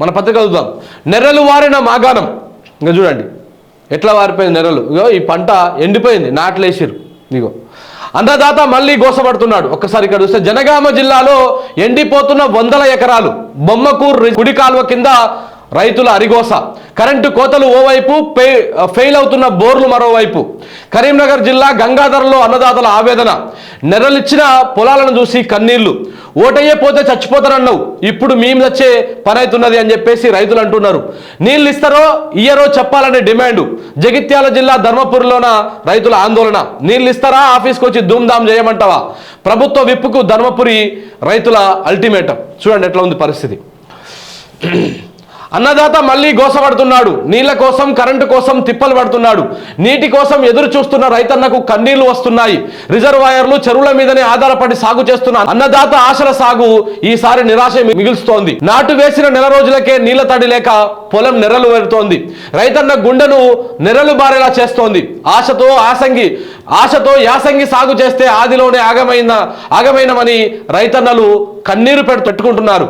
మన పత్రిక చదువుదాం. నెర్రలు వారిన మాగాణం. ఇంకా చూడండి. ఎట్లా వారిపోయింది నెర్రలు? ఇగో ఈ పంట ఎండిపోయింది నాట్లేసిరు ఇగో. అన్నదాత మళ్ళీ గోసపడుతున్నాడు. ఒక్కసారి ఇక్కడ చూస్తే జనగామ జిల్లాలో ఎండిపోతున్న వందల ఎకరాలు. బొమ్మకూరు కుడి కాలువ కింద రైతుల అరిగోస. కరెంటు కోతలు ఓవైపు ఫెయిల్ అవుతున్న బోర్లు మరోవైపు. కరీంనగర్ జిల్లా గంగాధరలో అన్నదాతల ఆవేదన. నెరలిచ్చిన పొలాలను చూసి కన్నీళ్ళు. ఓటయ్యే పోతే చచ్చిపోతారన్నావు ఇప్పుడు మేము వచ్చే పని అవుతున్నది అని చెప్పేసి రైతులు అంటున్నారు. నీళ్ళు ఇస్తారో ఇయ్యరో చెప్పాలనే డిమాండ్. జగిత్యాల జిల్లా ధర్మపురిలోన రైతుల ఆందోళన. నీళ్ళు ఇస్తారా ఆఫీస్కి వచ్చి ధూమ్ధామ్ చేయమంటావా? ప్రభుత్వ విప్పుకు ధర్మపురి రైతుల అల్టిమేటం. చూడండి ఎట్లా ఉంది పరిస్థితి. అన్నదాత మళ్ళీ గోసపడుతున్నాడు నీళ్ళ కోసం కరెంటు కోసం తిప్పలు పడుతున్నాడు. నీటి కోసం ఎదురు చూస్తున్న రైతన్నకు కన్నీళ్ళు వస్తున్నాయి. రిజర్వాయర్లు చెరువుల మీదనే ఆధారపడి సాగు చేస్తున్న అన్నదాత ఆశల సాగు ఈసారి నిరాశ మిగులుస్తోంది. నాటు వేసిన నెల రోజులకే నీళ్ళ తడి లేక పొలం నెరలు పెడుతోంది. రైతన్న గుండెను నెరలు బారేలా చేస్తోంది. ఆశతో ఆసంగి ఆశతో యాసంగి సాగు చేస్తే ఆదిలోనే ఆగమైన ఆగమైనమని రైతన్నలు కన్నీరు పెట్టుకుంటున్నారు.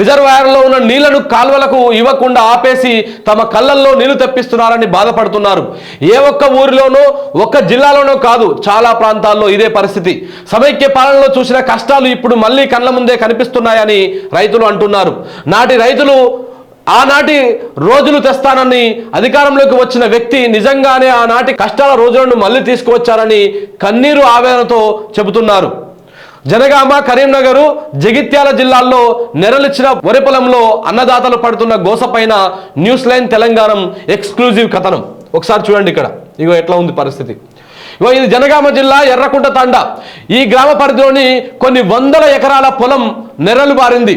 రిజర్వాయర్లో ఉన్న నీళ్ళను కాల్వలకు ఇవ్వకుండా ఆపేసి తమ కళ్ళల్లో నీళ్ళు తెప్పిస్తున్నారని బాధపడుతున్నారు. ఏ ఒక్క ఊరిలోనో ఒక్క జిల్లాలోనో కాదు చాలా ప్రాంతాల్లో ఇదే పరిస్థితి. సమైక్య పాలనలో చూసిన కష్టాలు ఇప్పుడు మళ్ళీ కళ్ళ ముందే కనిపిస్తున్నాయని రైతులు అంటున్నారు. నాటి రైతులు ఆనాటి రోజులు తెస్తానని అధికారంలోకి వచ్చిన వ్యక్తి నిజంగానే ఆనాటి కష్టాల రోజులను మళ్ళీ తీసుకువచ్చారని కన్నీరు ఆవేదనతో చెబుతున్నారు. జనగామ కరీంనగర్ జగిత్యాల జిల్లాల్లో నెరలిచ్చిన వరి పొలంలో అన్నదాతలు పడుతున్న గోసపైన న్యూస్ లైన్ తెలంగాణ ఎక్స్క్లూజివ్ కథనం. ఒకసారి చూడండి ఇక్కడ. ఇగో ఎట్లా ఉంది పరిస్థితి. ఇగో ఇది జనగామ జిల్లా ఎర్రకుంట తాండా. ఈ గ్రామ పరిధిలోని కొన్ని వందల ఎకరాల పొలం నెరలు బారింది.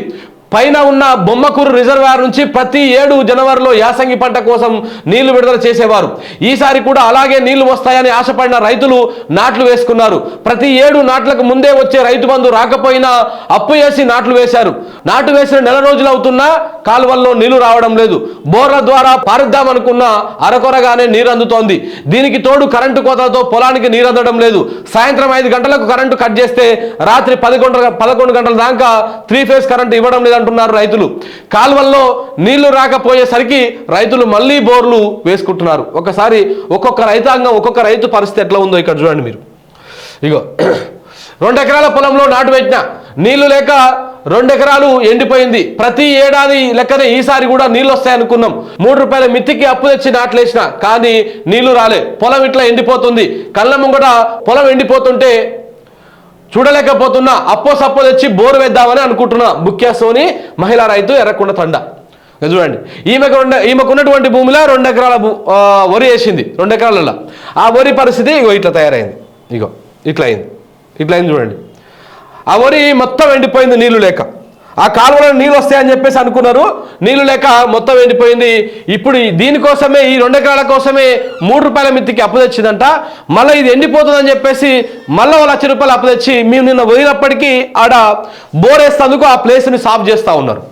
పైన ఉన్న బొమ్మకూరు రిజర్వాయర్ నుంచి ప్రతి ఏడు జనవరిలో యాసంగి పంట కోసం నీళ్ళు విడుదల చేసేవారు. ఈసారి కూడా అలాగే నీళ్ళు వస్తాయని ఆశపడిన రైతులు నాట్లు వేసుకున్నారు. ప్రతి ఏడు నాట్లకు ముందే వచ్చే రైతు బంధు రాకపోయినా అప్పు చేసి నాట్లు వేశారు. నాటు వేసిన నెల రోజులు అవుతున్నా కాలువల్లో నీళ్ళు రావడం లేదు. బోర్ల ద్వారా పారుద్దామనుకున్న అరకొరగానే నీరు అందుతోంది. దీనికి తోడు కరెంటు కోతలతో పొలానికి నీరు అందడం లేదు. సాయంత్రం ఐదు గంటలకు కరెంటు కట్ చేస్తే రాత్రి పదకొండు పదకొండు గంటల దాకా త్రీ ఫేజ్ కరెంటు ఇవ్వడం లేదు అంటున్నారు రైతులు. కాలువల్లో నీళ్ళు రాకపోయేసరికి రైతులు మళ్ళీ బోర్లు వేసుకుంటున్నారు. ఒకసారి ఒక్కొక్క రైతాంగం ఒక్కొక్క రైతు పరిస్థితి ఎట్లా ఉందో ఇక్కడ చూడండి మీరు. ఇగో రెండు ఎకరాల పొలంలో నాటు పెట్టిన నీళ్ళు లేక రెండు ఎకరాలు ఎండిపోయింది. ప్రతి ఏడాది లెక్కనే ఈసారి కూడా నీళ్ళు వస్తాయనుకున్నాం. మూడు రూపాయల మిత్తికి అప్పు తెచ్చి నాట్లేసిన కానీ నీళ్ళు రాలే. పొలం ఇట్లా ఎండిపోతుంది. కళ్ళ ముంగట పొలం ఎండిపోతుంటే చూడలేకపోతున్నా అప్పో సప్పో తెచ్చి బోరు వేద్దామని అనుకుంటున్నా. ముఖ్య సోని మహిళా రైతు ఎర్రకుండ తండ. చూడండి. ఈమెకు రెండు ఈమెకు ఉన్నటువంటి భూమిలో రెండు ఎకరాల వరి వేసింది. రెండు ఎకరాలలో ఆ వరి పరిస్థితి ఇగో ఇట్లా తయారైంది. ఇగో ఇట్లా అయింది ఇట్లా అయింది చూడండి. ఆ వరి మొత్తం ఎండిపోయింది నీళ్ళు లేక. ఆ కాలువలో నీళ్ళు వస్తాయని చెప్పేసి అనుకున్నారు. నీళ్ళు లేక మొత్తం ఎండిపోయింది. ఇప్పుడు దీనికోసమే ఈ రెండు ఎకరాల కోసమే మూడు రూపాయల మిత్తికి అప్పు తెచ్చిందంట. మళ్ళీ ఇది ఎండిపోతుందని చెప్పేసి మళ్ళీ ఒక లక్ష రూపాయలు అప్పు తెచ్చి మేము నిన్న వదిలినప్పటికీ ఆడ బోర్ వేస్తేందుకు ఆ ప్లేస్ని సాఫ్ చేస్తూ ఉన్నారు.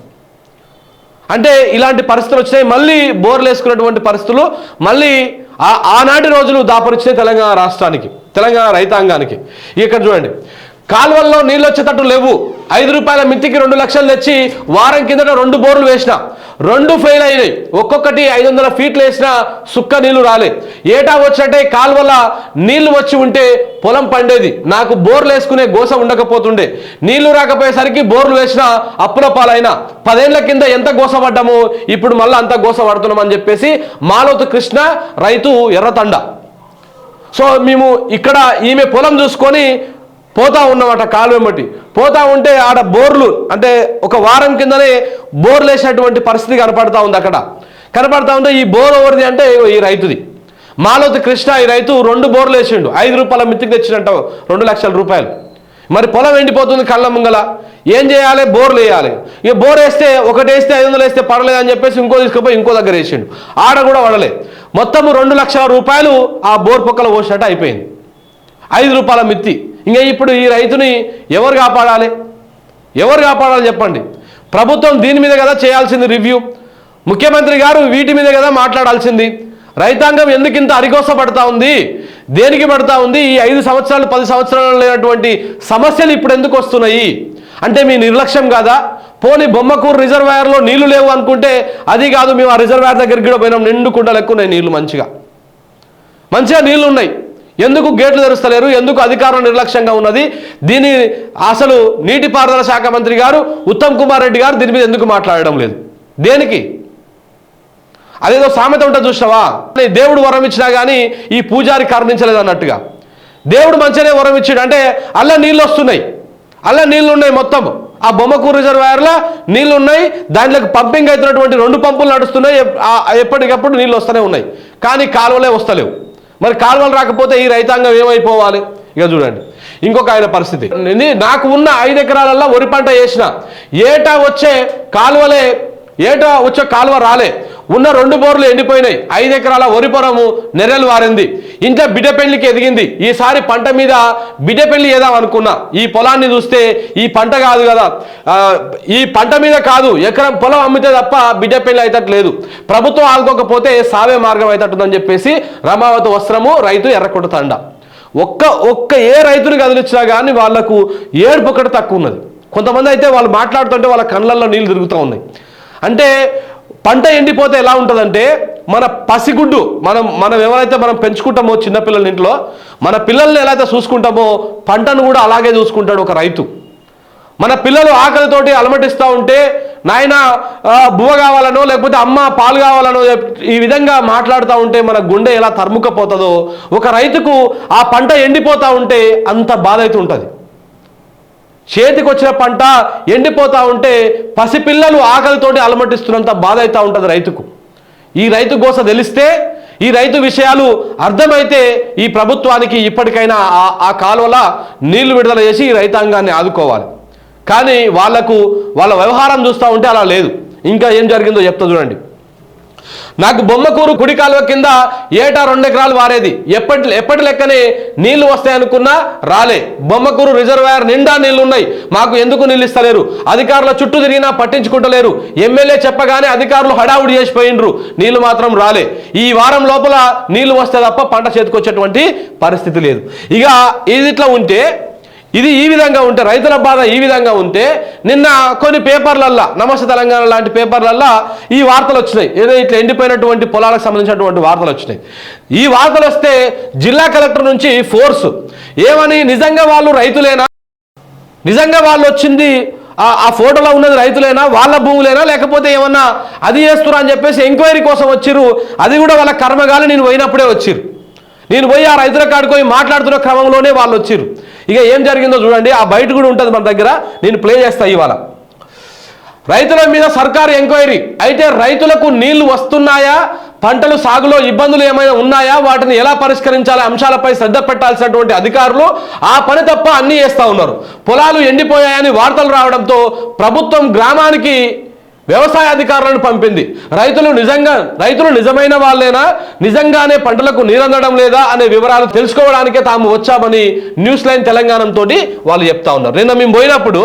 అంటే ఇలాంటి పరిస్థితులు వచ్చినాయి. మళ్ళీ బోర్లు వేసుకున్నటువంటి పరిస్థితులు మళ్ళీ ఆ- ఆనాటి రోజులు దాపరిచినాయి తెలంగాణ రాష్ట్రానికి తెలంగాణ రైతాంగానికి. ఇక్కడ చూడండి. కాలువల్లో నీళ్ళు వచ్చేటట్టు లేవు. ఐదు రూపాయల మిత్తికి రెండు లక్షలు తెచ్చి వారం కిందట రెండు బోర్లు వేసిన. రెండు ఫెయిల్ అయినాయి. ఒక్కొక్కటి ఐదు వందల ఫీట్లు వేసిన సుక్క నీళ్ళు రాలే. ఏటా వచ్చినట్టే కాలువల నీళ్ళు వచ్చి ఉంటే పొలం పండేది. నాకు బోర్లు వేసుకునే గోస ఉండకపోతుండే. నీళ్ళు రాకపోయేసరికి బోర్లు వేసిన అప్పుల పాలైన. పదేళ్ళ కింద ఎంత గోస పడ్డాము ఇప్పుడు మళ్ళీ అంత గోస పడుతున్నామని చెప్పేసి మాలోతు కృష్ణ రైతు ఎర్రతండ. సో మేము ఇక్కడ ఈమె పొలం చూసుకొని పోతా ఉన్నమాట కాలువెమ్మటి పోతా ఉంటే ఆడ బోర్లు అంటే ఒక వారం కిందనే బోర్లు వేసినటువంటి పరిస్థితి కనపడతా ఉంది అక్కడ. కనపడతా ఉంటే ఈ బోర్ ఎవరిది అంటే ఈ రైతుది. మాలోతి కృష్ణ ఈ రైతు రెండు బోర్లు వేసిండు. ఐదు రూపాయల మిత్తికి తెచ్చినట్ట రెండు లక్షల రూపాయలు. మరి పొలం ఎండిపోతుంది కళ్ళ ముంగల. ఏం చేయాలి? బోర్లు వేయాలి. ఇక బోర్ వేస్తే ఒకటి వేస్తే ఐదు వందలు వేస్తే పడలేదు అని చెప్పేసి ఇంకో తీసుకుపోయి ఇంకో దగ్గర వేసిండు. ఆడ కూడా పడలే. మొత్తము రెండు లక్షల రూపాయలు ఆ బోర్ పొక్కలు పోసినట్టు అయిపోయింది. ఐదు రూపాయల మిత్తి. ఇంకా ఇప్పుడు ఈ రైతుని ఎవరు కాపాడాలి? ఎవరు కాపాడాలి చెప్పండి? ప్రభుత్వం దీని మీద కదా చేయాల్సింది రివ్యూ ముఖ్యమంత్రి గారు వీటి మీద కదా మాట్లాడాల్సింది. రైతాంగం ఎందుకు ఇంత అరికోస పడతా ఉంది? దేనికి పడతా ఉంది? ఈ ఐదు సంవత్సరాలు పది సంవత్సరాలు లేనటువంటి సమస్యలు ఇప్పుడు ఎందుకు వస్తున్నాయి? అంటే మీ నిర్లక్ష్యం కాదా? పోనీ బొమ్మకూరు రిజర్వాయర్లో నీళ్ళు లేవు అనుకుంటే అది కాదు మేము ఆ రిజర్వాయర్ దగ్గరికి కూడా పోయినాం. నిండు కుండలు ఎక్కువ ఉన్నాయి నీళ్ళు మంచిగా. మంచిగా నీళ్ళు ఉన్నాయి. ఎందుకు గేట్లు తెరుస్తలేరు? ఎందుకు అధికారం నిర్లక్ష్యంగా ఉన్నది? దీని అసలు నీటిపారుదల శాఖ మంత్రి గారు ఉత్తమ్ కుమార్ రెడ్డి గారు దీని మీద ఎందుకు మాట్లాడడం లేదు? దేనికి? అదేదో సామెత ఉంటుంది చూసినావా? దేవుడు వరం ఇచ్చినా కానీ ఈ పూజారి కరుణించలేదు అన్నట్టుగా. దేవుడు మంచిగానే వరం ఇచ్చాడు. అంటే అల్ల నీళ్ళు వస్తున్నాయి. అల్ల నీళ్ళు ఉన్నాయి మొత్తం. ఆ బొమ్మకూరు రిజర్వాయర్లో నీళ్ళు ఉన్నాయి. దాంట్లోకి పంపింగ్ అవుతున్నటువంటి రెండు పంపులు నడుస్తున్నాయి. ఎప్పటికప్పుడు నీళ్ళు వస్తూనే ఉన్నాయి. కానీ కాలువలే వస్తలేవు. మరి కాలువలు రాకపోతే ఈ రైతాంగం ఏమైపోవాలి? ఇక చూడండి. ఇంకొక ఆయన పరిస్థితి. నాకు ఉన్న ఐదు ఎకరాలల్లో వరి పంట వేసిన ఏటా వచ్చే కాలువలే ఏటా వచ్చే కాలువ రాలే ఉన్న రెండు బోర్లు ఎండిపోయినాయి. ఐదు ఎకరాల వరి పొరము నెరలు వారింది. ఇంట్లో బిడ్డ పెళ్ళికి ఎదిగింది. ఈసారి పంట మీద బిడ్డ పెళ్ళి ఏదాం అనుకున్నా. ఈ పొలాన్ని చూస్తే ఈ పంట కాదు కదా. ఈ పంట మీద కాదు ఎకరం పొలం అమ్మితే తప్ప బిడ్డ పెళ్ళి అయితట్లేదు. ప్రభుత్వం ఆదుకోకపోతే సావే మార్గం అయితట్టుందని చెప్పేసి రమావతి వస్త్రము రైతు ఎర్రకొండ తండ. ఒక్క ఒక్క ఏ రైతుని కదిలిచ్చినా కానీ వాళ్ళకు ఏడుపు ఒకటి తక్కువ ఉన్నది. కొంతమంది అయితే వాళ్ళు మాట్లాడుతుంటే వాళ్ళ కళ్ళల్లో నీళ్ళు తిరుగుతూ ఉన్నాయి. అంటే పంట ఎండిపోతే ఎలా ఉంటుందంటే మన పసిగుడ్డు మనం మనం ఎవరైతే మనం పెంచుకుంటామో చిన్నపిల్లల ఇంట్లో మన పిల్లల్ని ఎలా అయితే చూసుకుంటామో పంటను కూడా అలాగే చూసుకుంటాడు ఒక రైతు. మన పిల్లలు ఆకలితోటి అలమటిస్తూ ఉంటే నాయన బువ్వ కావాలనో లేకపోతే అమ్మ పాలు కావాలనో ఈ విధంగా మాట్లాడుతూ ఉంటే మన గుండె ఎలా తరుముకపోతుందో ఒక రైతుకు ఆ పంట ఎండిపోతూ ఉంటే అంత బాధ అయితే ఉంటుంది. చేతికొచ్చిన పంట ఎండిపోతూ ఉంటే పసిపిల్లలు ఆకలితోటి అలమటిస్తున్నంత బాధ అవుతూ ఉంటుంది రైతుకు. ఈ రైతు గోస తెలిస్తే ఈ రైతు విషయాలు అర్థమైతే ఈ ప్రభుత్వానికి ఇప్పటికైనా ఆ- ఆ కాలువల నీళ్ళు విడుదల చేసి ఈ రైతాంగాన్ని ఆదుకోవాలి. కానీ వాళ్ళకు వాళ్ళ వ్యవహారం చూస్తూ ఉంటే అలా లేదు. ఇంకా ఏం జరిగిందో చెప్తా చూడండి. నాకు బొమ్మకూరు కుడి కాలువ కింద ఏటా రెండు ఎకరాలు వారేది. ఎప్పటి ఎప్పటి లెక్కనే నీళ్ళు వస్తాయి అనుకున్నా రాలే. బొమ్మకూరు రిజర్వాయర్ నిండా నీళ్ళు ఉన్నాయి మాకు ఎందుకు నీళ్ళు ఇస్తలేరు అధికారుల చుట్టూ తిరిగినా పట్టించుకుంటలేరు. ఎమ్మెల్యే చెప్పగానే అధికారులు హడావుడి చేసిపోయిండ్రు. నీళ్ళు మాత్రం రాలే. ఈ వారం లోపల నీళ్ళు వస్తే తప్ప పంట చేతికొచ్చేటువంటి పరిస్థితి లేదు. ఇక ఇది ఇట్లా ఉంటే ఇది ఈ విధంగా ఉంటే రైతుల బాధ ఈ విధంగా ఉంటే నిన్న కొన్ని పేపర్లల్లా నమస్తే తెలంగాణ లాంటి పేపర్లల్లా ఈ వార్తలు వచ్చినాయి. ఏదో ఇట్లా ఎండిపోయినటువంటి పొలాలకు సంబంధించినటువంటి వార్తలు వచ్చినాయి. ఈ వార్తలు వస్తే జిల్లా కలెక్టర్ నుంచి ఫోర్స్. ఏమని నిజంగా వాళ్ళు రైతులేనా? నిజంగా వాళ్ళు వచ్చింది ఆ ఫోటోలో ఉన్నది రైతులేనా? వాళ్ళ భూములేనా? లేకపోతే ఏమన్నా అది చేస్తురా అని చెప్పేసి ఎంక్వైరీ కోసం వచ్చిర్రు. అది కూడా వాళ్ళ కర్మగాలి నేను పోయినప్పుడే వచ్చిర్రు. నేను పోయి ఆ రైతుల కాడికి పోయి మాట్లాడుతున్న క్రమంలోనే వాళ్ళు వచ్చారు. ఇక ఏం జరిగిందో చూడండి ఆ బయట కూడా ఉంటుంది మన దగ్గర నేను ప్లే చేస్తా ఇవాళ. రైతుల మీద సర్కారు ఎంక్వైరీ. అయితే రైతులకు నీళ్ళు వస్తున్నాయా? పంటలు సాగులో ఇబ్బందులు ఏమైనా ఉన్నాయా? వాటిని ఎలా పరిష్కరించాలి? అంశాలపై శ్రద్ధ పెట్టాల్సినటువంటి అధికారులు ఆ పని తప్ప అన్నీ చేస్తూ ఉన్నారు. పొలాలు ఎండిపోయాయని వార్తలు రావడంతో ప్రభుత్వం గ్రామానికి వ్యవసాయ అధికారులను పంపింది. రైతులు నిజంగా రైతులు నిజమైన వాళ్ళేనా? నిజంగానే పంటలకు నీరందడం లేదా అనే వివరాలు తెలుసుకోవడానికే తాము వచ్చామని న్యూస్ లైన్ తెలంగాణతో వాళ్ళు చెప్తా ఉన్నారు. నిన్న మేము పోయినప్పుడు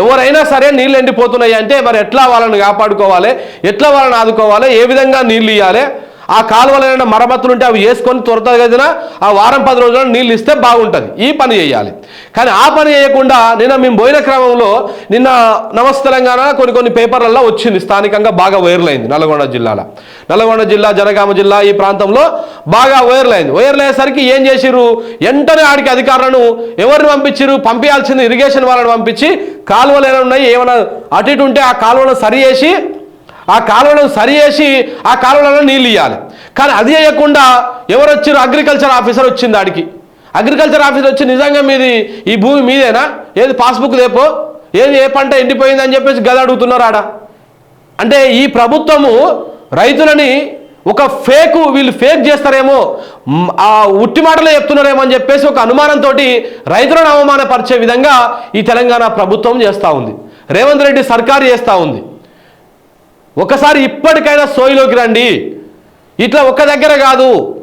ఎవరైనా సరే నీళ్ళు ఎండిపోతున్నాయి అంటే మరి ఎట్లా వాళ్ళని కాపాడుకోవాలి? ఎట్లా వాళ్ళని ఆదుకోవాలి? ఏ విధంగా నీళ్ళు ఇవ్వాలి ఆ కాలువలైన మరమ్మతులు ఉంటే అవి వేసుకొని త్వరతగతిన ఆ వారం పది రోజుల్లో నీళ్ళు ఇస్తే బాగుంటుంది. ఈ పని చేయాలి. కానీ ఆ పని చేయకుండా నిన్న మేము పోయిన క్రమంలో నిన్న నమస్తే తెలంగాణ కొన్ని కొన్ని పేపర్లలో వచ్చింది. స్థానికంగా బాగా వైరల్ అయింది నల్గొండ జిల్లాలో. నల్గొండ జిల్లా జనగామ జిల్లా ఈ ప్రాంతంలో బాగా వైరల్ అయింది. వైరల్ అయ్యేసరికి ఏం చేసిర్రు? వెంటనే ఆడికి అధికారులను ఎవరిని పంపించారు పంపించాల్సింది ఇరిగేషన్ వాళ్ళని పంపించి కాలువలు ఏమైనా ఉన్నాయి? ఏమైనా అటు ఇటు ఉంటే ఆ కాలువను సరి చేసి ఆ కాలువలను సరి చేసి ఆ కాలువలలో నీళ్ళు ఇవ్వాలి కానీ అది చేయకుండా ఎవరు వచ్చారు అగ్రికల్చర్ ఆఫీసర్ వచ్చింది ఆడికి అగ్రికల్చర్ ఆఫీసర్ వచ్చి నిజంగా మీది ఈ భూమి మీదేనా? ఏది పాస్బుక్ లేపో? ఏది ఏ పంట ఎండిపోయింది అని చెప్పేసి గది అడుగుతున్నారు ఆడ అంటే ఈ ప్రభుత్వము రైతులని ఒక ఫేక్ వీళ్ళు ఫేక్ చేస్తారేమో ఆ ఉట్టి మాటలే చెప్తున్నారేమో అని చెప్పేసి ఒక అనుమానంతో రైతులను అవమానపరిచే విధంగా ఈ తెలంగాణ ప్రభుత్వం చేస్తూ ఉంది. రేవంత్ రెడ్డి సర్కారు చేస్తూ ఉంది. ఒకసారి ఇప్పటికైనా సోయిలోకి రండి. ఇట్లా ఒక్క దగ్గర కాదు.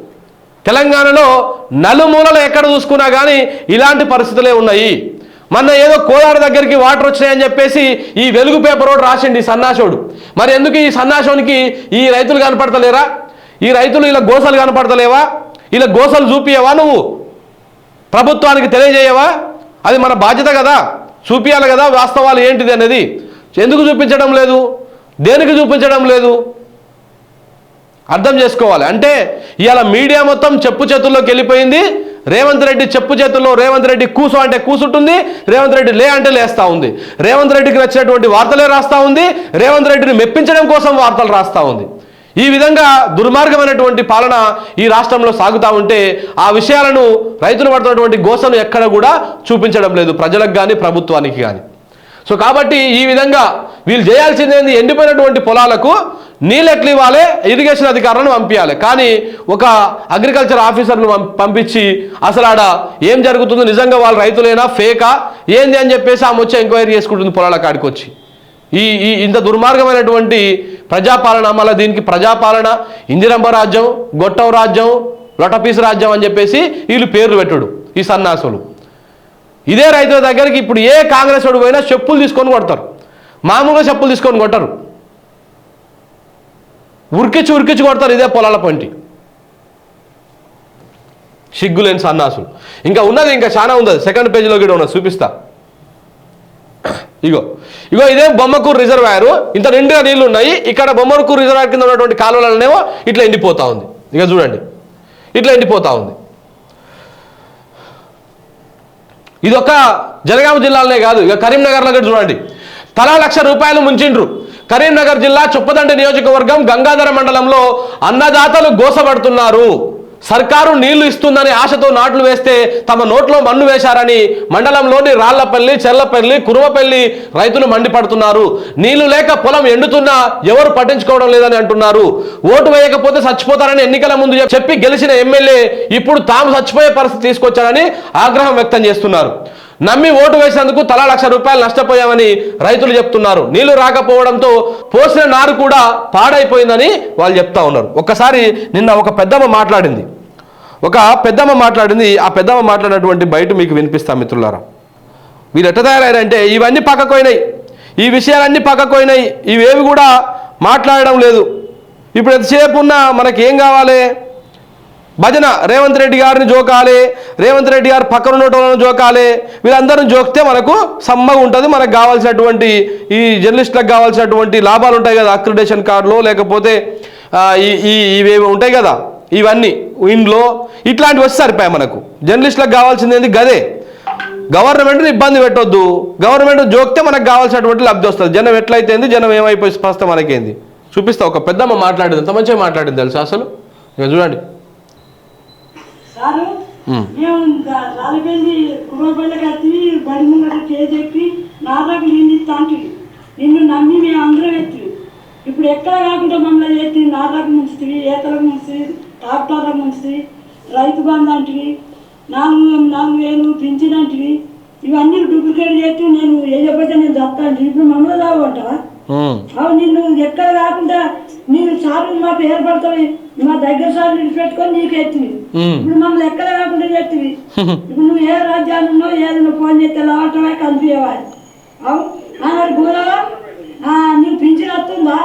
తెలంగాణలో నలుమూలలు ఎక్కడ చూసుకున్నా కానీ ఇలాంటి పరిస్థితులే ఉన్నాయి. మొన్న ఏదో కోదాడ దగ్గరికి వాటర్ వచ్చినాయని చెప్పేసి ఈ వెలుగు పేపర్ ఒకటి రాసిండి ఈ సన్నాసోడు మరి ఎందుకు ఈ సన్నాసోనికి ఈ రైతులు కనపడతలేరా? ఈ రైతులు ఇలా గోసలు కనపడతలేవా? ఇలా గోసలు చూపియవా నువ్వు? ప్రభుత్వానికి తెలియజేయవా? అది మన బాధ్యత కదా. చూపియాలి కదా వాస్తవాలు ఏంటిది అనేది. ఎందుకు చూపించడం లేదు? దేనికి చూపించడం లేదు? అర్థం చేసుకోవాలి. అంటే ఇవాళ మీడియా మొత్తం చెప్పు చేతుల్లోకి వెళ్ళిపోయింది. రేవంత్ రెడ్డి చెప్పు చేతుల్లో రేవంత్ రెడ్డి కూసు అంటే కూసుంటుంది రేవంత్ రెడ్డి లే అంటే లేస్తా ఉంది. రేవంత్ రెడ్డికి నచ్చినటువంటి వార్తలే రాస్తా ఉంది రేవంత్ రెడ్డిని మెప్పించడం కోసం వార్తలు రాస్తా ఉంది. ఈ విధంగా దుర్మార్గమైనటువంటి పాలన ఈ రాష్ట్రంలో సాగుతూ ఉంటే ఆ విషయాలను రైతులు పడుతున్నటువంటి గోసను ఎక్కడ కూడా చూపించడం లేదు. ప్రజలకు కానీ ప్రభుత్వానికి కానీ సో కాబట్టి ఈ విధంగా వీళ్ళు చేయాల్సింది ఏంది? ఎండిపోయినటువంటి పొలాలకు నీళ్ళెట్లు ఇవ్వాలి ఇరిగేషన్ అధికారులను పంపించాలి. కానీ ఒక అగ్రికల్చర్ ఆఫీసర్ను పంపించి అసలు ఆడ ఏం జరుగుతుందో నిజంగా వాళ్ళు రైతులైనా ఫేకా ఏంది అని చెప్పేసి ఆమె వచ్చి ఎంక్వైరీ చేసుకుంటుంది పొలాల కాడికి వచ్చి. ఈ ఈ ఇంత దుర్మార్గమైనటువంటి ప్రజాపాలన మళ్ళీ దీనికి ప్రజాపాలన ఇందిరంబ రాజ్యం గొట్టం రాజ్యం లొటపీస్ రాజ్యం అని చెప్పేసి వీళ్ళు పేర్లు పెట్టుడు ఈ సన్నాసులు. ఇదే రైతుల దగ్గరికి ఇప్పుడు ఏ కాంగ్రెస్ వాడు పోయినా చెప్పులు తీసుకొని కొడతారు. మామూలుగా చెప్పులు తీసుకొని కొట్టరు. ఉరికిచ్చి ఉరికిచ్చి కొడతారు ఇదే పొలాల పంటి. సిగ్గులేని సన్నాసులు. ఇంకా ఉన్నది ఇంకా చాలా ఉంది సెకండ్ పేజీలో కూడా ఉన్నది చూపిస్తా. ఇగో ఇగో ఇదే బొమ్మకూరు రిజర్వాయర్. ఇంత నిండుగా నీళ్ళు ఉన్నాయి. ఇక్కడ బొమ్మకూరు రిజర్వాయర్ కింద ఉన్నటువంటి కాలువలనేమో ఇట్లా ఎండిపోతా ఉంది. ఇక చూడండి. ఇట్లా ఎండిపోతా ఉంది. ఇది ఒక జనగామ జిల్లాలోనే కాదు ఇక కరీంనగర్లో కూడా చూడండి. తలా లక్ష రూపాయలు ముంచిండ్రు. కరీంనగర్ జిల్లా చొప్పదండి నియోజకవర్గం గంగాధర మండలంలో అన్నదాతలు గోసపడుతున్నారు. సర్కారు నీళ్ళు ఇస్తుందని ఆశతో నాట్లు వేస్తే తమ నోట్లో మన్ను వేశారని మండలంలోని రాళ్ళపల్లి చెల్లపల్లి కురువపల్లి రైతులు మండిపడుతున్నారు. నీళ్ళు లేక పొలం ఎండుతున్నా ఎవరు పట్టించుకోవడం లేదని అంటున్నారు. ఓటు వేయకపోతే చచ్చిపోతారని ఎన్నికల ముందు చెప్పి గెలిచిన ఎమ్మెల్యే ఇప్పుడు తాము చచ్చిపోయే పరిస్థితి తీసుకొచ్చారని ఆగ్రహం వ్యక్తం చేస్తున్నారు. నమ్మి ఓటు వేసేందుకు తలా లక్ష రూపాయలు నష్టపోయామని రైతులు చెప్తున్నారు. నీళ్ళు రాకపోవడంతో పోసిన నారు కూడా పాడైపోయిందని వాళ్ళు చెప్తా ఉన్నారు. ఒక్కసారి నిన్న ఒక పెద్దమ్మ మాట్లాడింది. ఒక పెద్దమ్మ మాట్లాడింది. ఆ పెద్దమ్మ మాట్లాడినటువంటి బయట మీకు వినిపిస్తా మిత్రులారా. వీళ్ళు ఎట్ట తయారయ్యారంటే ఇవన్నీ పక్కకపోయినాయి ఈ విషయాలన్నీ పక్కకపోయినాయి ఇవేవి కూడా మాట్లాడడం లేదు. ఇప్పుడు ఎంతసేపు ఉన్నా మనకి ఏం కావాలి? భజన రేవంత్ రెడ్డి గారిని జోకాలి. రేవంత్ రెడ్డి గారు పక్కన ఉన్నటువంటి జోకాలి. వీళ్ళందరూ జోకితే మనకు సమ్మగా ఉంటుంది. మనకు కావాల్సినటువంటి ఈ జర్నలిస్టులకు కావాల్సినటువంటి లాభాలు ఉంటాయి కదా. అక్రిడేషన్ కార్డులో లేకపోతే ఈ ఈ ఇవేవి ఉంటాయి కదా. ఇవన్నీ ఇండ్లో ఇట్లాంటివి వచ్చి సరిపోయాయి మనకు. జర్నలిస్టులకు కావాల్సింది ఏంది? గదే. గవర్నమెంట్ని ఇబ్బంది పెట్టొద్దు. గవర్నమెంట్ జోకితే మనకు కావాల్సినటువంటి లబ్ధి వస్తుంది. జనం ఎట్లయితే ఏంది, జనం ఏమైపోయి స్పష్టం మనకేంది? చూపిస్తా. ఒక పెద్దమ్మ మాట్లాడింది. ఎంత మంచిగా మాట్లాడింది తెలుసు అసలు? ఇక చూడండి. సారు. మేము రాలిపోయింది కుర్రపల్లికి వచ్చి బడి ముంగట కేజీ ఎక్కి నాన్నకు నిండి తాంటివి నిన్ను నమ్మి మేము అందరం ఎత్తి ఇప్పుడు ఎక్కడ కాకుండా మమ్మల్ని ఎత్తి నాన్నకు ముంచుతుంది ఏతలకు ముంచుతుంది ట్రాక్టర్లకు ముంచుతుంది రైతు బంధు అంటివి నాలుగు నాలుగు వేలు పింఛన్ అంటివి ఇవన్నీ డూప్లికేట్ చేసి నేను ఏ చెప్పైతే నేను చెప్తాను. ఇప్పుడు మమ్మల్ని ఉమ్. అవు నిన్ను ఎక్కడ కాకుండా నీవు సార్లు మాకు ఏర్పడతావి. మా దగ్గర సార్లు విడిచిపెట్టుకొని నీకు ఎత్తివి. ఇప్పుడు మమ్మల్ని ఎక్కడ కాకుండా చేతివి ఇప్పుడు నువ్వు ఏ రాజ్యాల్లో ఏదైనా ఫోన్ చేస్తే లావటమే కనిపించవా అవు అన్నాడు గూరవా నీకు పింఛన్ వస్తుందా?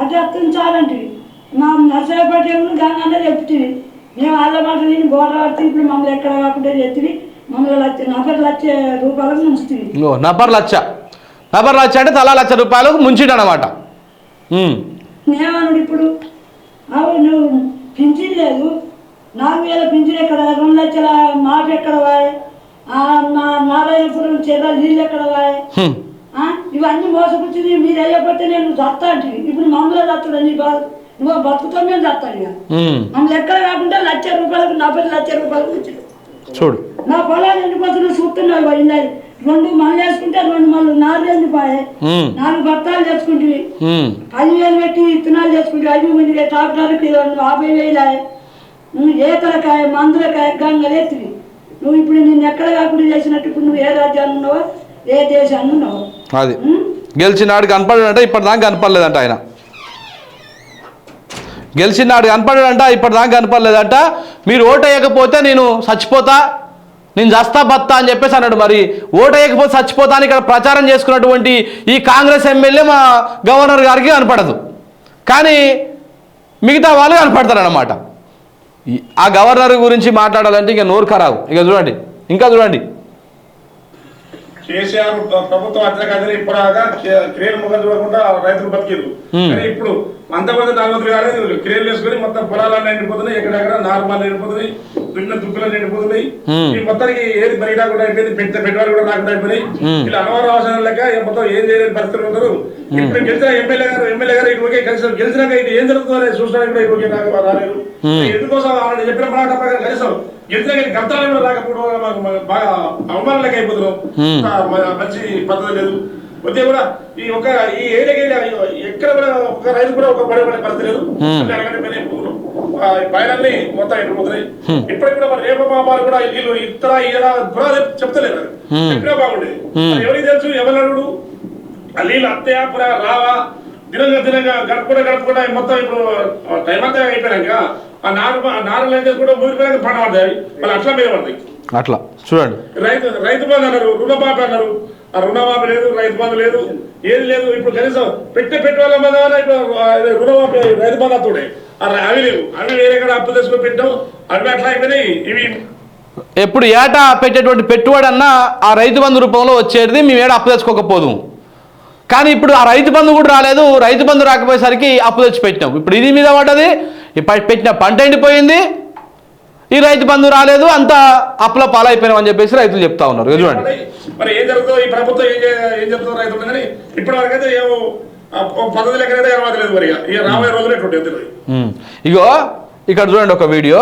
అటు వస్తుంది చాలంటివి. మా నర్సరాపేట గంగనే చెప్తివి మేము వాళ్ళ మాట నేను గోడ పడితే ఇప్పుడు మమ్మల్ని ఎక్కడ కాకుండా చేతివి మమ్మల్ని లక్ష నలభై లక్ష రూపాయలకు ముంచుతుంది ఇంకో నబర్ నబర్ లచ్చ అంటే తలా లక్ష రూపాయలకు ముంచిడు అనమాట ఇప్పుడు పింఛన్ లేదు. నాలుగు వేల పింఛన్ ఎక్కడ? రెండు లక్షల మాట ఎక్కడ వాయ్? ఆ, మా నారాయణపురం చెర్ర నీళ్ళు ఎక్కడ వాయ్? ఆ, ఇవన్నీ మోసపుచ్చింది మీరు అయ్యకపోతే నేను చస్తా అంటే. ఇప్పుడు మమ్మల్ని చస్తాడు నీ బాధ నువ్వు బతుకుతో మేము ఇక. మమ్మల్ని ఎక్కడ కాకుండా లక్ష రూపాయలకు నలభై లక్ష రూపాయలకు ఇచ్చాడు చూడు. నా పొలాలు ఎండిపోతున్నా చూస్తున్నావు రెండు మళ్ళీ వేసుకుంటే రెండు మళ్ళీ నాలుగు ఎండిపోయాయి ఉమ్. నాలుగు బత్తాలు చేసుకుంటే ఉమ్. పదివేలు పెట్టి విత్తనాలు చేసుకుంటే ఐదు మంది ట్రాక్టర్కి యాభై వేలు. నువ్వు ఏతలకాయ మందులకాయ గంగలెత్తివి నువ్వు ఇప్పుడు నేను ఎక్కడ కాకుండా చేసినట్టు ఇప్పుడు నువ్వు ఏ రాజ్యాన్ని ఉన్నావో ఏ దేశాన్ని ఉన్నావో. అది? గెలిచినాడు కనపడాడంట ఇప్పటిదాకా కనపడలేదంట ఆయన. గెలిచినాడు కనపడాడంట ఇప్పటిదాకా కనపడలేదంట. మీరు ఓటు వేయకపోతే నేను చచ్చిపోతా. నేను చస్తా బత్తా అని చెప్పేసి అన్నాడు మరి. ఓటు వేయకపోతే చచ్చిపోతా అని ఇక్కడ ప్రచారం చేసుకున్నటువంటి ఈ కాంగ్రెస్ ఎమ్మెల్యే మా గవర్నర్ గారికి కనపడదు. కానీ మిగతా వాళ్ళు కనపడతారన్నమాట. ఈ- ఆ గవర్నర్ గురించి మాట్లాడాలంటే ఇక నోరు ఖరాబు. ఇక చూడండి ఇంకా చూడండి. కేసీఆర్ ప్రభుత్వం ముఖం చూడకుండా రైతులు ఇప్పుడు అంతమంది నాలుగు కాలేదు క్రేన్ వేసుకొని మొత్తం పొలాలన్నీ ఎండిపోతున్నాయి ఎక్కడెక్కడ నార్మల్ ఎండిపోతున్నాయి దున్న దుక్కులు ఎండిపోతున్నాయి. ఈ మొత్తానికి ఏది బయట కూడా అయిపోయింది పెద్ద పెట్టుబడి కూడా రాకుండా అయిపోయినాయి. ఇలా అనవరం అవసరం లేక మొత్తం ఏం చేయలేని పరిస్థితులు ఉన్నారు. ఇప్పుడు గెలిచిన ఎమ్మెల్యే గారు ఎమ్మెల్యే గారు ఇటువకే కలిసి గెలిచినాక ఇది ఏం జరుగుతుందో చూసడానికి కూడా ఇటువకే నాకు రాలేదు. ఎందుకోసం ఆయన చెప్పిన మాట కనీసం గెలిచిన కానీ గంతాలు కూడా రాకపోవడం బాగా అవమానం లెక్క అయిపోతున్నాం. మంచి పద్ధతి లేదు. వచ్చే కూడా ఈ ఒక ఈ ఏరియాకి ఎక్కడ కూడా ఒక రైతు కూడా ఒక పడే పడే పరిస్థితి లేదు. పైనల్ని మొత్తం ఎండిపోతున్నాయి ఇప్పటికి కూడా మరి రేప పాపాలు కూడా వీళ్ళు ఇతర ఇలా కూడా చెప్తలేరు చెప్పినా బాగుండేది. ఎవరికి తెలుసు? ఎవరు అడుగుడు ఆ నీళ్ళు అత్తయా పురా రావా దినంగా దినంగా గడపకుండా గడపకుండా మొత్తం ఇప్పుడు టైం అంతా అయిపోయినాక ఆ నారు ఆ నారు లెక్క కూడా ఊరిపోయాక పంట పడతాయి. మళ్ళీ అట్లా మీద పడతాయి. అట్లా. చూడండి. రైతు రైతు బంధు అన్నారు రుణమాఫీ అన్నారు. రుణమాఫీ లేదు రైతు బంధు లేదు ఏది లేదు. ఇప్పుడు కనీసం పెట్టే పెట్టుబడుల మీద ఇప్పుడు రుణమాఫీ రైతు బంధు అవి లేవు. అవి వేరే కూడా అప్పు తెచ్చుకొని పెట్టాం. అవి అట్లా అయిపోయినాయి. ఇవి ఎప్పుడు ఏటా పెట్టేటువంటి పెట్టుబడి అన్నా ఆ రైతు బంధు రూపంలో వచ్చేది మేము ఏడా అప్పు తెచ్చుకోకపోదు. కానీ ఇప్పుడు ఆ రైతు బంధు కూడా రాలేదు. రైతు బంధు రాకపోయేసరికి అప్పు తెచ్చి పెట్టినాం. ఇప్పుడు ఇది మీద పడ్డది. పెట్టిన పంట ఎండిపోయింది. ఈ రైతు బంధు రాలేదు అంత అప్పుల పాలైపోయినాం అని చెప్పేసి రైతులు చెప్తా ఉన్నారు. చూడండి. మరి ఏం జరుగుతుందో ఈ ప్రభుత్వం ఏం చెప్తుందో రైతులు కానీ ఇప్పటి వరకు అయితే ఏమో ఆ పద్ధతి లెక్కనైతే ఏమవట్లేదు మరి ఇక. రాబోయే రోజులు ఉమ్. ఇగో ఇక్కడ చూడండి ఒక వీడియో.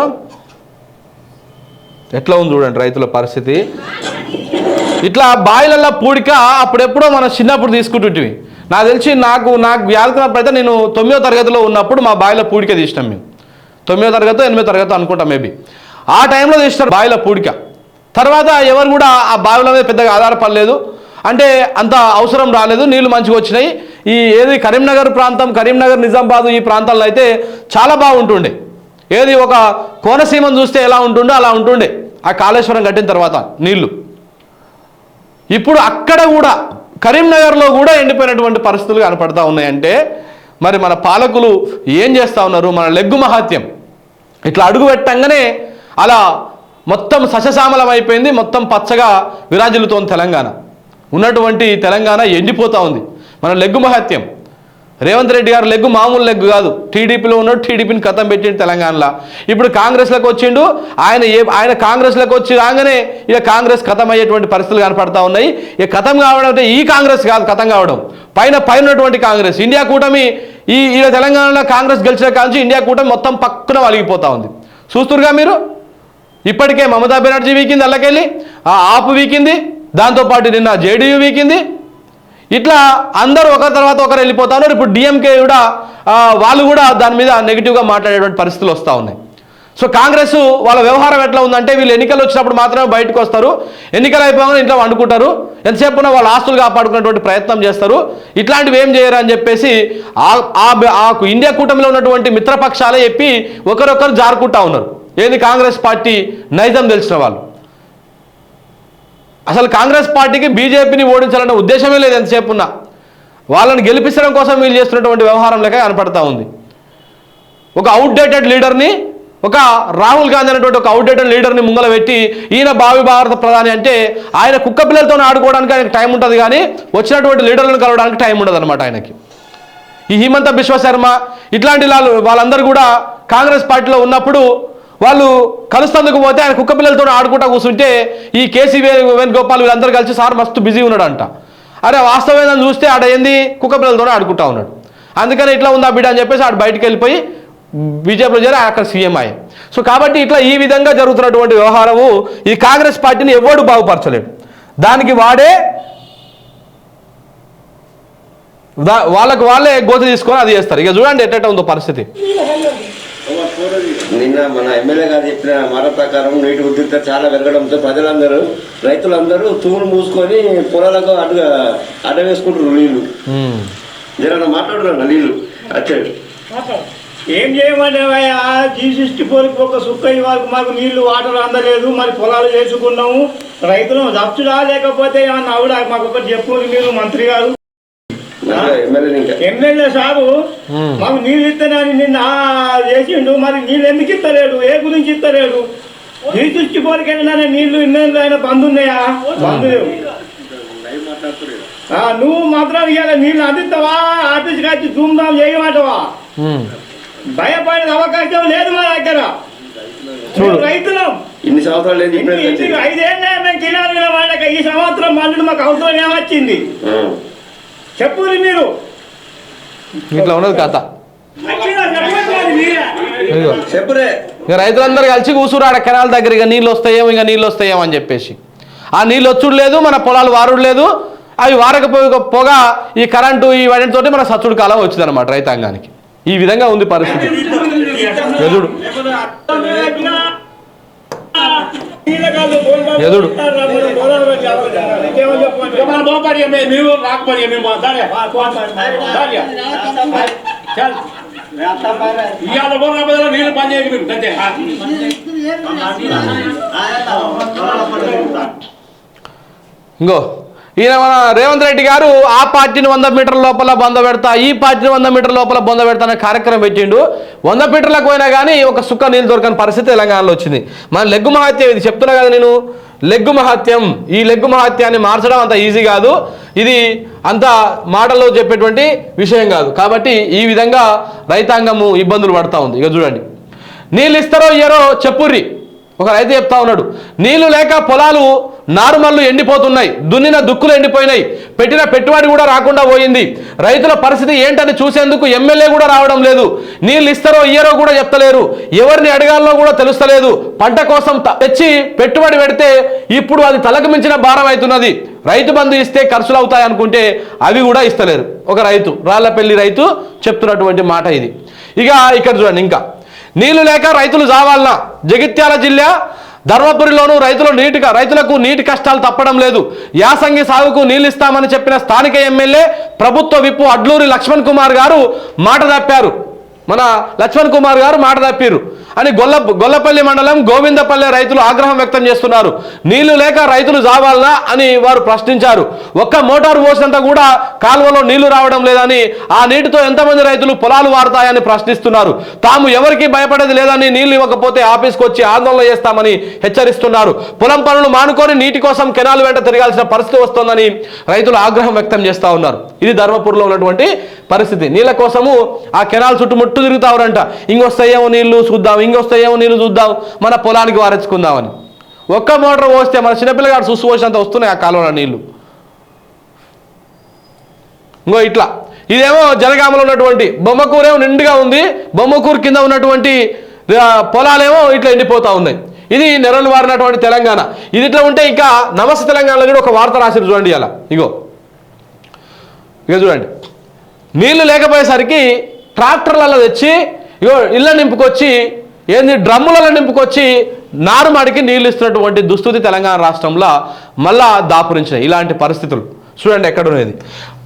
ఎట్లా ఉంది చూడండి రైతుల పరిస్థితి. ఇట్లా బాయిలల్లో పూడిక అప్పుడెప్పుడో మనం చిన్నప్పుడు తీసుకుంటుంటివి. నాకు తెలిసి నాకు నాకు వ్యాధుకున్నప్పుడు అయితే నేను తొమ్మిదో తరగతిలో ఉన్నప్పుడు మా బాయిలో పూడిక తీసినాం మేము. తొమ్మిదో తరగతి ఎనిమిదో తరగతి అనుకుంటాం మేబీ ఆ టైంలో తీసినారు బావిలో పూడిక. తర్వాత ఎవరు కూడా ఆ బావిల మీద పెద్దగా ఆధారపడలేదు. అంటే అంత అవసరం రాలేదు నీళ్ళు మంచిగా వచ్చినాయి. ఈ ఏది కరీంనగర్ ప్రాంతం కరీంనగర్ నిజామాబాద్ ఈ ప్రాంతాల్లో అయితే చాలా బాగుంటుండే. ఏది ఒక కోనసీమను చూస్తే ఎలా ఉంటుండో అలా ఉంటుండే. ఆ కాళేశ్వరం కట్టిన తర్వాత నీళ్ళు. ఇప్పుడు అక్కడ కూడా కరీంనగర్లో కూడా ఎండిపోయినటువంటి పరిస్థితులు కనపడతా ఉన్నాయంటే మరి మన పాలకులు ఏం చేస్తా ఉన్నారు? మన లెగ్గు మహాత్యం ఇట్లా అడుగు పెట్టంగానే అలా మొత్తం సశశామలం అయిపోయింది మొత్తం పచ్చగా విరాజిల్లుతోంది తెలంగాణ. ఉన్నటువంటి తెలంగాణ ఎండిపోతూ ఉంది. మన లెగ్గు మహత్యం. రేవంత్ రెడ్డి గారు లెగ్గు మామూలు లెగ్గు కాదు. టీడీపీలో ఉన్నాడు టీడీపీని కథం పెట్టిండు తెలంగాణలో. ఇప్పుడు కాంగ్రెస్లోకి వచ్చిండు ఆయన ఏ ఆయన కాంగ్రెస్లోకి వచ్చి రాగానే ఇక కాంగ్రెస్ కథం అయ్యేటువంటి పరిస్థితులు కనపడతా ఉన్నాయి. ఇక కథం కావడం అంటే ఈ కాంగ్రెస్ కాదు కథం కావడం. పైన పైన ఉన్నటువంటి కాంగ్రెస్. ఇండియా కూటమి ఈ ఈ తెలంగాణలో కాంగ్రెస్ గెలిచిన కాంచి ఇండియా కూటమి మొత్తం పక్కన వలిగిపోతూ ఉంది. చూస్తురుగా మీరు? ఇప్పటికే మమతా బెనర్జీ వీకింది అల్లకెళ్ళి ఆ ఆపు వీకింది దాంతోపాటు నిన్న జేడీయూ వీకింది. ఇట్లా అందరూ ఒకరి తర్వాత ఒకరు వెళ్ళిపోతా ఉన్నారు. ఇప్పుడు డిఎంకే కూడా వాళ్ళు కూడా దాని మీద నెగిటివ్గా మాట్లాడేటువంటి పరిస్థితులు వస్తూ ఉన్నాయి. సో కాంగ్రెస్ వాళ్ళ వ్యవహారం ఎట్లా ఉందంటే వీళ్ళు ఎన్నికలు వచ్చినప్పుడు మాత్రమే బయటకు వస్తారు. ఎన్నికలు అయిపోగానే ఇంట్లో వండుకుంటారు. ఎంతసేపు ఉన్నా వాళ్ళ ఆస్తులు కాపాడుకునేటువంటి ప్రయత్నం చేస్తారు. ఇట్లాంటివి ఏం చేయరు అని చెప్పేసి ఆ- ఆ ఇండియా కూటమిలో ఉన్నటువంటి మిత్రపక్షాలే చెప్పి ఒకరొకరు జారుకుంటా ఉన్నారు. ఏది కాంగ్రెస్ పార్టీ నైజం తెలిసిన వాళ్ళు? అసలు కాంగ్రెస్ పార్టీకి బీజేపీని ఓడించాలన్న ఉద్దేశమే లేదు ఎంతసేపు ఉన్నా వాళ్ళని గెలిపించడం కోసం వీళ్ళు చేస్తున్నటువంటి వ్యవహారం లెక్క కనపడతా ఉంది. ఒక అవుట్డేటెడ్ లీడర్ని ఒక రాహుల్ గాంధీ అనేటువంటి ఒక అవుట్డేటెడ్ లీడర్ని ముంగల పెట్టి ఈయన భావి భారత ప్రధాని అంటే ఆయన కుక్క పిల్లలతో ఆడుకోవడానికి ఆయనకు టైం ఉంటుంది కానీ వచ్చినటువంటి లీడర్లను కలవడానికి టైం ఉండదు అనమాట ఆయనకి. ఈ హిమంత బిశ్వ శర్మ ఇట్లాంటి వాళ్ళందరూ కూడా కాంగ్రెస్ పార్టీలో ఉన్నప్పుడు వాళ్ళు కలుస్తందుకు పోతే ఆయన కుక్క పిల్లలతో ఆడుకుంటా కూర్చుంటే ఈ కేసీ వే వేణుగోపాల్ వీళ్ళందరూ కలిసి సార్ మస్తు బిజీ ఉన్నాడంట. అరే వాస్తవేదని చూస్తే ఆడ ఏంది? కుక్క పిల్లలతో ఆడుకుంటా ఉన్నాడు. అందుకని ఇట్లా ఉందా బిడ్డ అని చెప్పేసి ఆడు బయటికి వెళ్ళిపోయి బీజేపీలో చేరి అక్కడ సీఎం అయ్యాయి సో కాబట్టి ఇట్లా ఈ విధంగా జరుగుతున్నటువంటి వ్యవహారము ఈ కాంగ్రెస్ పార్టీని ఎవడు బాగుపరచలేడు. దానికి వాడే దా- వాళ్ళకు వాళ్ళే గోత తీసుకొని అది చేస్తారు. ఇక చూడండి ఎట్ట ఉందో పరిస్థితి. నిన్న మన ఎమ్మెల్యే గారు చెప్పిన మాట ప్రకారం నీటి ఉద్రిక్త చాలా పెరగడంతో ప్రజలందరూ రైతులందరూ తూములు మూసుకొని పొలాలకు అడ్డు అడ్డ వేసుకుంటారు నీళ్ళు. ఉమ్. జర మాట్లాడుతున్నా నీళ్ళు. వచ్చాడు ఏం చేయమంటావయ్యా? జీ సిక్స్టీ ఫోర్కి ఒక సుక్క ఇవాళ మాకు నీళ్ళు వాటర్ అందలేదు మరి పొలాలు చేసుకున్నాము. రైతులు దప్చుడా లేకపోతే ఏమన్నా ఆవిడ మాకు ఒకటి చెప్పు మీరు మంత్రి గారు. ఎమ్మెల్యే ఇంకా. ఎమ్మెల్యే సాబు మాకు నీళ్ళు ఇస్తానని నిన్న చేసిండు మరి నీళ్ళు ఎందుకు ఇస్తలేడు ఏ గురించి ఇస్తలేడు జీ సిక్స్టీ ఫోర్కి వెళ్ళినా నీళ్ళు ఇన్నేళ్ళు అయినా బంద్ ఉన్నాయా బంద్ లేవు. ఆ, నువ్వు మాత్రం ఇవాళ నీళ్ళు అందిస్తావా ఆఫీస్కి వచ్చి ధూమ్ధాం చేయమంటావా. భయపడే అవకాశం లేదు మా దగ్గర. చూడు. రైతులం. ఇన్ని సంవత్సరాలు లేదు. ఐదేళ్ళే మేము వాళ్ళక ఈ సంవత్సరం మళ్ళీ మాకు అవసరం ఏమొచ్చింది? చెప్పుది మీరు. ఇట్లా ఉన్నది కథ. రైతులందరూ కలిసి కూసురు ఆడ కెనాల్ దగ్గర ఇక నీళ్ళు వస్తాయేమో ఇంకా నీళ్ళు వస్తాయేమో అని చెప్పేసి. ఆ నీళ్ళు వచ్చుడు లేదు మన పొలాలు వారుడు లేదు అవి వారకపో పోగా ఈ కరెంటు ఈ వాటితోటి మన సచ్చుడు కాలం వచ్చింది అనమాట రైతాంగానికి. ఈ విధంగా ఉంది పరిస్థితి. ఎదుడు ఎదుడు. ఇవాళ బోర్ల బదులు నీళ్ళు పని చేయకు మీరు అంతే ఇంకో. ఈయన మన రేవంత్ రెడ్డి గారు ఆ పార్టీని వంద మీటర్ల లోపల బొంద పెడతా ఈ పార్టీని వంద మీటర్ల లోపల బొంద పెడతా అనే కార్యక్రమం పెట్టిండు. వంద మీటర్లకు పోయినా కానీ ఒక సుక్క నీళ్ళు దొరకని పరిస్థితి తెలంగాణలో వచ్చింది. మన లెగ్గు మహత్యం ఇది. చెప్తున్నా కదా నేను. లెగ్గు మహత్యం ఈ లెగ్గు మహత్యాన్ని మార్చడం అంత ఈజీ కాదు. ఇది అంత మాటల్లో చెప్పేటువంటి విషయం కాదు. కాబట్టి ఈ విధంగా రైతాంగము ఇబ్బందులు పడతా ఉంది. ఇక చూడండి. నీళ్ళు ఇస్తారో ఇయ్యరో చెప్పుర్రి. ఒక రైతు చెప్తా ఉన్నాడు. నీళ్ళు లేక పొలాలు నారుమల్లు ఎండిపోతున్నాయి దున్నిన దుక్కులు ఎండిపోయినాయి పెట్టిన పెట్టుబడి కూడా రాకుండా పోయింది. రైతుల పరిస్థితి ఏంటని చూసేందుకు ఎమ్మెల్యే కూడా రావడం లేదు. నీళ్ళు ఇస్తారో ఇయ్యరో కూడా చెప్తలేరు. ఎవరిని అడగాలో కూడా తెలుస్తలేదు. పంట కోసం తెచ్చి పెట్టుబడి పెడితే ఇప్పుడు అది తలకు మించిన భారం అవుతున్నది. రైతు బంధు ఇస్తే ఖర్చులు అవుతాయి అనుకుంటే అవి కూడా ఇస్తలేరు. ఒక రైతు రాళ్ళపల్లి రైతు చెప్తున్నటువంటి మాట ఇది. ఇక ఇక్కడ చూడండి ఇంకా. నీళ్ళు లేక రైతులు జావాలనా? జగిత్యాల జిల్లా ధర్మపురిలోనూ రైతులు నీటి రైతులకు నీటి కష్టాలు తప్పడం లేదు. యాసంగి సాగుకు నీళ్ళు ఇస్తామని చెప్పిన స్థానిక ఎమ్మెల్యే ప్రభుత్వ విప్పు అడ్లూరి లక్ష్మణ్ కుమార్ గారు మాట తప్పారు. మన లక్ష్మణ్ కుమార్ గారు మాట తప్పిరు అని గొల్ల గొల్లపల్లి మండలం గోవిందపల్లె రైతులు ఆగ్రహం వ్యక్తం చేస్తున్నారు. నీళ్ళు లేక రైతులు జావాలనా అని వారు ప్రశ్నించారు. ఒక్క మోటార్ పోసినంత కూడా కాలువలో నీళ్ళు రావడం లేదని ఆ నీటితో ఎంతమంది రైతులు పొలాలు వారుతాయని ప్రశ్నిస్తున్నారు. తాము ఎవరికి భయపడేది లేదని నీళ్ళు ఇవ్వకపోతే ఆఫీస్కి వచ్చి ఆందోళన చేస్తామని హెచ్చరిస్తున్నారు. పొలం పనులు మానుకొని నీటి కోసం కెనాల్ వెంట తిరగాల్సిన పరిస్థితి వస్తోందని రైతులు ఆగ్రహం వ్యక్తం చేస్తా ఉన్నారు. ఇది ధర్మపూర్లో ఉన్నటువంటి పరిస్థితి. నీళ్ళ కోసము ఆ కెనాల్ చుట్టుముట్టు తిరుగుతావురంట. ఇంకొస్తాయేమో నీళ్ళు చూద్దాం ఇంకొస్తాయేమో నీళ్ళు చూద్దాం మన పొలానికి వారెచ్చుకుందామని ఒక్క మోటార్ పోస్తే మన చిన్నపిల్లగాడు చూసి పోసినంత వస్తున్నాయి ఆ కాలువలో నీళ్ళు ఇంకో ఇట్లా. ఇదేమో జనగామలో ఉన్నటువంటి బొమ్మకూరేమో నిండుగా ఉంది బొమ్మకూరు కింద ఉన్నటువంటి పొలాలేమో ఇట్లా ఎండిపోతూ ఉన్నాయి. ఇది నెరలు వారినటువంటి తెలంగాణ. ఇది ఇట్లా ఉంటే ఇంకా నమస్తే తెలంగాణలో కూడా ఒక వార్త రాసిరు చూడండి అలా ఇగో. ఇక చూడండి. నీళ్ళు లేకపోయేసరికి ట్రాక్టర్లలో తెచ్చి ఇగో ఇళ్ళ నింపుకొచ్చి ఏంది డ్రమ్ములలో నింపుకొచ్చి నారుమడికి నీళ్ళు ఇస్తున్నటువంటి దుస్థితి తెలంగాణ రాష్ట్రంలో మళ్ళా దాపురించినాయి. ఇలాంటి పరిస్థితులు. చూడండి ఎక్కడ ఉన్నది.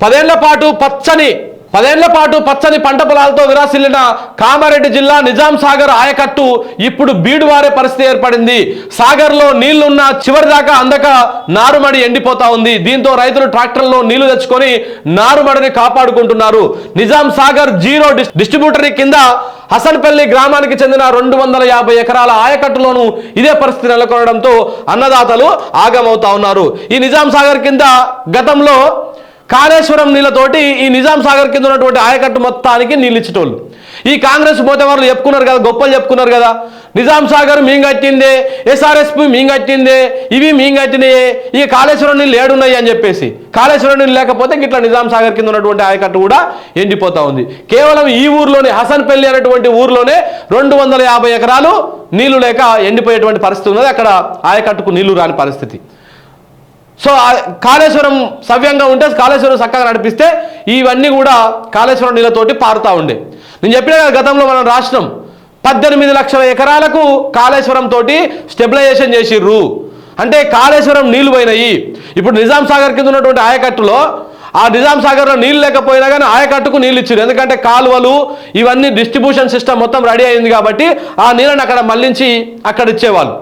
పదేళ్ళ పాటు పచ్చని పదేళ్ళ పాటు పచ్చని పంట పొలాలతో విరాసిల్లిన కామారెడ్డి జిల్లా నిజాం సాగర్ ఆయకట్టు ఇప్పుడు బీడువారే పరిస్థితి ఏర్పడింది. సాగర్లో నీళ్ళున్న చివరిదాకా అందక నారుమడి ఎండిపోతా ఉంది. దీంతో రైతులు ట్రాక్టర్లో నీళ్ళు తెచ్చుకొని నారుమడిని కాపాడుకుంటున్నారు. Nizam Sagar zero dis- distributary కింద హసన్పల్లి గ్రామానికి చెందిన రెండు వందల యాభై ఎకరాల ఆయకట్టులోనూ ఇదే పరిస్థితి నెలకొనడంతో అన్నదాతలు ఆగమవుతా ఉన్నారు. ఈ నిజాం సాగర్ కింద గతంలో కాళేశ్వరం నీళ్ళతోటి ఈ నిజాం సాగర్ కింద ఉన్నటువంటి ఆయకట్టు మొత్తానికి నీళ్ళు ఇచ్చేటోళ్ళు ఈ కాంగ్రెస్ పోతే చెప్పుకున్నారు కదా గొప్పలు చెప్పుకున్నారు కదా. నిజాం సాగర్ మేము కట్టిందే ఎస్ఆర్ఎస్పి మేము కట్టిందే ఇవి మేము కట్టినాయే ఈ కాళేశ్వరం నీళ్ళు ఏడున్నాయి అని చెప్పేసి. కాళేశ్వరం నీళ్ళు లేకపోతే ఇట్లా నిజాం సాగర్ కింద ఉన్నటువంటి ఆయకట్టు కూడా ఎండిపోతా ఉంది. కేవలం ఈ ఊర్లోనే హసన్పల్లి అనేటువంటి ఊర్లోనే రెండు వందల యాభై ఎకరాలు నీళ్ళు లేక ఎండిపోయేటువంటి పరిస్థితి ఉన్నది. అక్కడ ఆయకట్టుకు నీళ్ళు రాని పరిస్థితి. సో కాళేశ్వరం సవ్యంగా ఉంటే కాళేశ్వరం చక్కగా నడిపిస్తే ఇవన్నీ కూడా కాళేశ్వరం నీళ్ళతోటి పారుతూ ఉండే. నేను చెప్పిన గతంలో మనం రాష్ట్రం పద్దెనిమిది లక్షల ఎకరాలకు కాళేశ్వరం తోటి స్టెబిలైజేషన్ చేసిర్రు. అంటే కాళేశ్వరం నీళ్ళు పోయినాయి. ఇప్పుడు నిజాం సాగర్ కింద ఉన్నటువంటి ఆయకట్టులో ఆ నిజాం సాగర్లో నీళ్ళు లేకపోయినా కానీ ఆయకట్టుకు నీళ్ళు ఇచ్చారు ఎందుకంటే కాలువలు ఇవన్నీ డిస్ట్రిబ్యూషన్ సిస్టమ్ మొత్తం రెడీ అయింది కాబట్టి ఆ నీళ్ళని అక్కడ మళ్ళించి అక్కడ ఇచ్చేవాళ్ళు.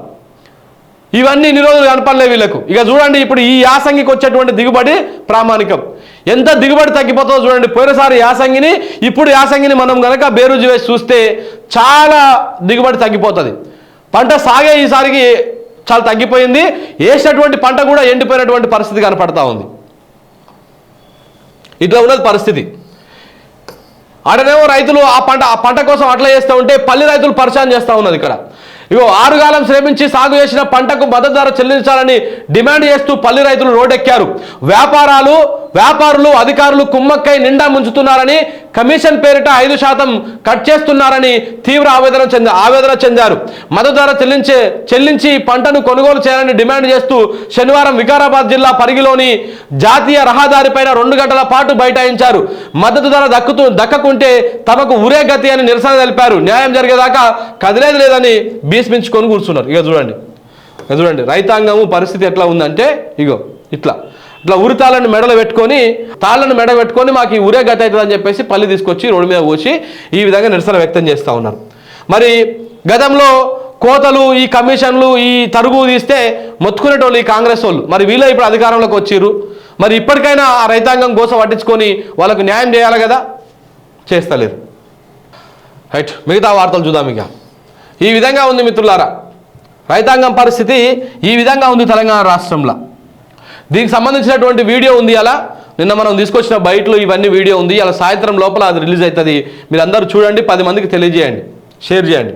ఇవన్నీ ఇన్ని రోజులు కనపడలే వీళ్ళకు. ఇక చూడండి ఇప్పుడు ఈ యాసంగికి వచ్చేటువంటి దిగుబడి ప్రామాణికం. ఎంత దిగుబడి తగ్గిపోతుందో చూడండి. పోయినసారి యాసంగిని ఇప్పుడు యాసంగిని మనం కనుక బేరుజు వేసి చూస్తే చాలా దిగుబడి తగ్గిపోతుంది. పంట సాగే ఈసారికి చాలా తగ్గిపోయింది. వేసినటువంటి పంట కూడా ఎండిపోయినటువంటి పరిస్థితి కనపడతా ఉంది. ఇట్లా ఉన్నది పరిస్థితి. ఆడనేమో రైతులు ఆ పంట ఆ పంట కోసం అట్లా చేస్తూ ఉంటే పల్లి రైతులు పరిచయం చేస్తూ ఉన్నది ఇక్కడ. ఇగో ఆరుగాలం శ్రమించి సాగు చేసిన పంటకు మద్దతు ధర చెల్లించాలని డిమాండ్ చేస్తూ పల్లి రైతులు రోడ్డెక్కారు. వ్యాపారాలు వ్యాపారులు అధికారులు కుమ్మక్కై నిండా ముంచుతున్నారని కమిషన్ పేరిట ఐదు శాతం కట్ చేస్తున్నారని తీవ్ర ఆవేదన చెంది ఆవేదన చెందారు. మద్దతు ధర చెల్లించే చెల్లించి పంటను కొనుగోలు చేయాలని డిమాండ్ చేస్తూ శనివారం వికారాబాద్ జిల్లా పరిగిలోని జాతీయ రహదారిపైన రెండు గంటల పాటు బైఠాయించారు. మద్దతు ధర దక్కుతూ దక్కకుంటే తమకు ఉరే గతి అని నిరసన తెలిపారు. న్యాయం జరిగేదాకా కదిలేదు లేదని భీష్మించుకొని కూర్చున్నారు. ఇక చూడండి. ఇక చూడండి. రైతాంగము పరిస్థితి ఎట్లా ఉందంటే ఇగో ఇట్లా. ఇట్లా ఉరి తాళ్ళను మెడలు పెట్టుకొని తాళ్ళను మెడ పెట్టుకొని మాకు ఈ ఉరే గత అవుతుందని చెప్పేసి పల్లి తీసుకొచ్చి రోడ్డు మీద పోసి ఈ విధంగా నిరసన వ్యక్తం చేస్తూ ఉన్నారు. మరి గతంలో కోతలు ఈ కమిషన్లు ఈ తరుగు తీస్తే మొత్తుకునేటోళ్ళు ఈ కాంగ్రెస్ వాళ్ళు. మరి వీళ్ళే ఇప్పుడు అధికారంలోకి వచ్చిర్రు. మరి ఇప్పటికైనా ఆ రైతాంగం గోస పట్టించుకొని వాళ్ళకు న్యాయం చేయాలి కదా? చేస్తలేరు రైట్ మిగతా వార్తలు చూద్దాం ఇక. ఈ విధంగా ఉంది మిత్రులారా రైతాంగం పరిస్థితి ఈ విధంగా ఉంది తెలంగాణ రాష్ట్రంలో. దీనికి సంబంధించినటువంటి వీడియో ఉంది అలా. నిన్న మనం తీసుకొచ్చిన బయటలో ఇవన్నీ వీడియో ఉంది. అలా సాయంత్రం లోపల అది రిలీజ్ అవుతుంది. మీరు అందరూ చూడండి పది మందికి తెలియజేయండి. షేర్ చేయండి.